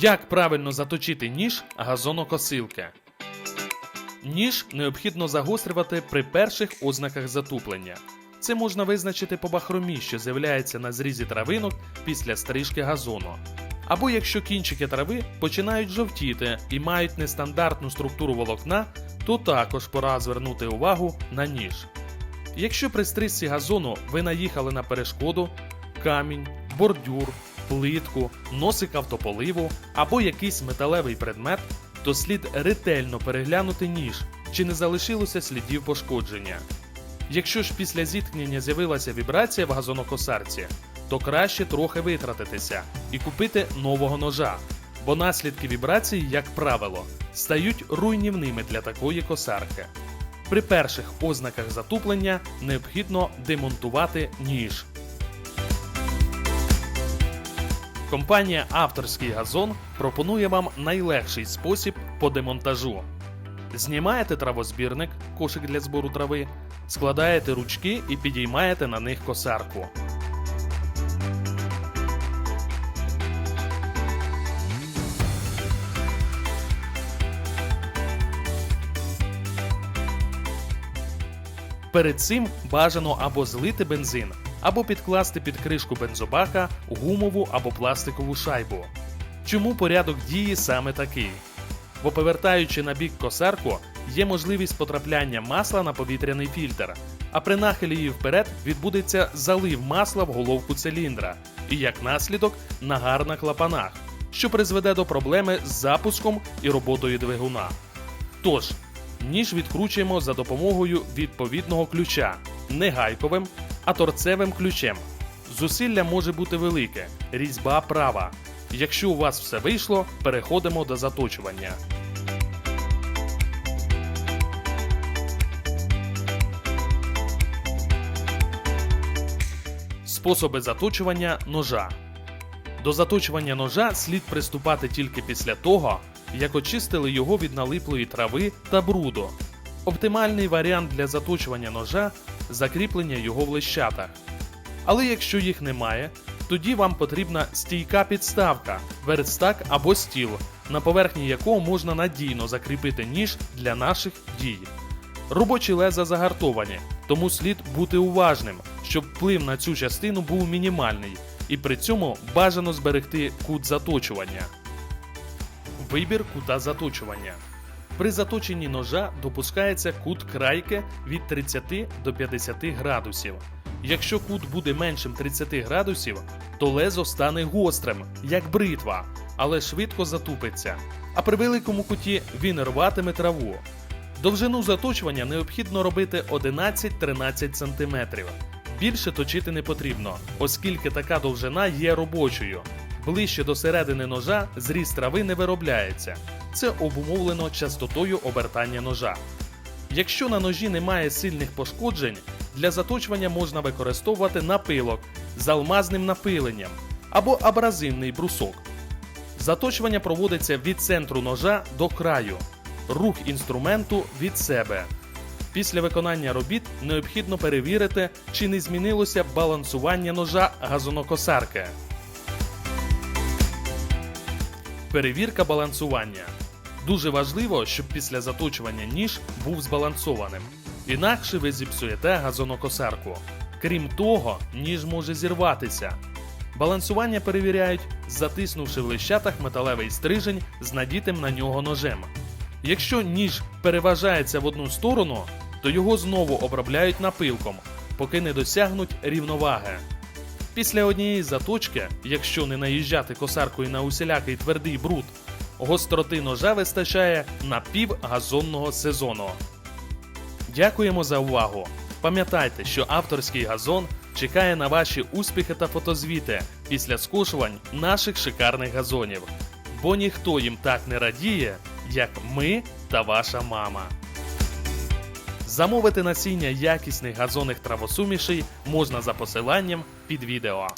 Як правильно заточити ніж газонокосилки? Ніж необхідно загострювати при перших ознаках затуплення. Це можна визначити по бахромі, що з'являється на зрізі травинок після стрижки газону. Або якщо кінчики трави починають жовтіти і мають нестандартну структуру волокна, то також пора звернути увагу на ніж. Якщо при стрижці газону ви наїхали на перешкоду, камінь, бордюр, плитку, носик автополиву або якийсь металевий предмет, то слід ретельно переглянути ніж, чи не залишилося слідів пошкодження. Якщо ж після зіткнення з'явилася вібрація в газонокосарці, то краще трохи витратитися і купити нового ножа, бо наслідки вібрації, як правило, стають руйнівними для такої косарки. При перших ознаках затуплення необхідно демонтувати ніж. Компанія Авторський газон пропонує вам найлегший спосіб по демонтажу. Знімаєте травозбірник, кошик для збору трави, складаєте ручки і підіймаєте на них косарку. Перед цим бажано або злити бензин, або підкласти під кришку бензобака гумову або пластикову шайбу. Чому порядок дії саме такий? Бо повертаючи на бік косарку, є можливість потрапляння масла на повітряний фільтр, а при нахилі її вперед відбудеться залив масла в головку циліндра і як наслідок нагар на клапанах, що призведе до проблеми з запуском і роботою двигуна. Тож, ніж відкручуємо за допомогою відповідного ключа, не гайковим, а торцевим ключем. Зусилля може бути велике, різьба права. Якщо у вас все вийшло, переходимо до заточування. Способи заточування ножа. До заточування ножа слід приступати тільки після того, як очистили його від налиплої трави та бруду. Оптимальний варіант для заточування ножа закріплення його в лищатах. Але якщо їх немає, тоді вам потрібна стійка підставка, верстак або стіл, на поверхні якого можна надійно закріпити ніж для наших дій. Робочі леза загартовані, тому слід бути уважним, щоб вплив на цю частину був мінімальний, і при цьому бажано зберегти кут заточування. Вибір кута заточування. При заточенні ножа допускається кут крайки від 30 до 50 градусів. Якщо кут буде меншим 30 градусів, то лезо стане гострим, як бритва, але швидко затупиться. А при великому куті він рватиме траву. Довжину заточування необхідно робити 11-13 см. Більше точити не потрібно, оскільки така довжина є робочою. Ближче до середини ножа зріз трави не виробляється. Це обумовлено частотою обертання ножа. Якщо на ножі немає сильних пошкоджень, для заточування можна використовувати напилок з алмазним напиленням або абразивний брусок. Заточування проводиться від центру ножа до краю, рух інструменту від себе. Після виконання робіт необхідно перевірити, чи не змінилося балансування ножа газонокосарки. Перевірка балансування. Дуже важливо, щоб після заточування ніж був збалансованим. Інакше ви зіпсуєте газонокосарку. Крім того, ніж може зірватися. Балансування перевіряють, затиснувши в лищатах металевий стрижень з надітим на нього ножем. Якщо ніж переважається в одну сторону, то його знову обробляють напилком, поки не досягнуть рівноваги. Після однієї заточки, якщо не наїжджати косаркою на усілякий твердий бруд, гостроти ножа вистачає на пів газонного сезону. Дякуємо за увагу! Пам'ятайте, що авторський газон чекає на ваші успіхи та фотозвіти після скошувань наших шикарних газонів, бо ніхто їм так не радіє, як ми та ваша мама. Замовити насіння якісних газонних травосумішей можна за посиланням під відео.